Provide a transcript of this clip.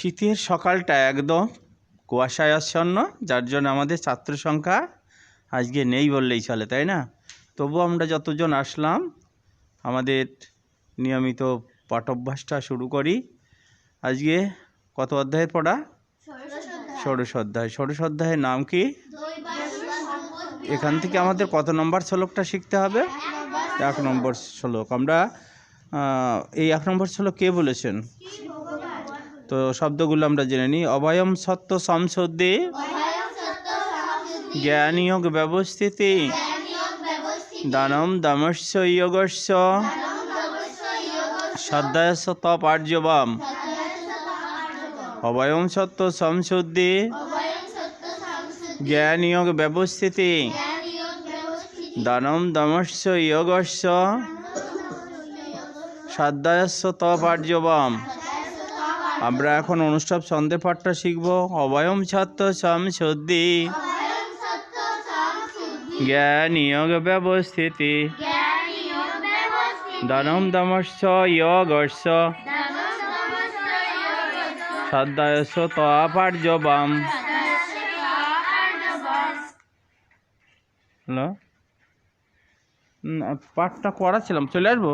শীতের সকালটা একদম কুয়াশায় আচ্ছন্ন যার জন্য আমাদের ছাত্র সংখ্যা আজকে নেই বললেই চলে, তাই না? তবু আমরা যতজন আসলাম, আমাদের নিয়মিত পাঠভ্যাসটা শুরু করি। আজকে কত অধ্যায়ের পড়া? ষোড়শ অধ্যায় ষোড়শ অধ্যায়ের নাম কি? এখান থেকে আমাদের কত নম্বর শ্লোকটা শিখতে হবে? এক নম্বর শ্লোক। আমরা এই এক নম্বর শ্লোক কে বলেছেন? তো শব্দগুলো আমরা জেনে নিই। অভয়ম সত্য সংসদে জ্ঞানীয়োগ ব্যবস্থিতি, দানম দামস্য যোগস্য শ্রদ্ধায়স্য তপার্যবাম অভয়ম সত্য সংশুদ্ধি জ্ঞানীয়োগ ব্যবস্থিতি, দানম দমস্য যোগস্য শ্রদ্ধায়স্য তপার্যবাম আমরা এখন অনুষ্ঠান সন্ধে পাঠটা শিখব। অভয়ম ছাত্র সংশুদ্ধি জ্ঞানীয়োগ ব্যবস্থিতি। দানম দমস্য যোগস্য। শ্রদ্ধায়স্য তপার্যবাম। হ্যালো? পাঠটা করাছিলাম, চলে আসব?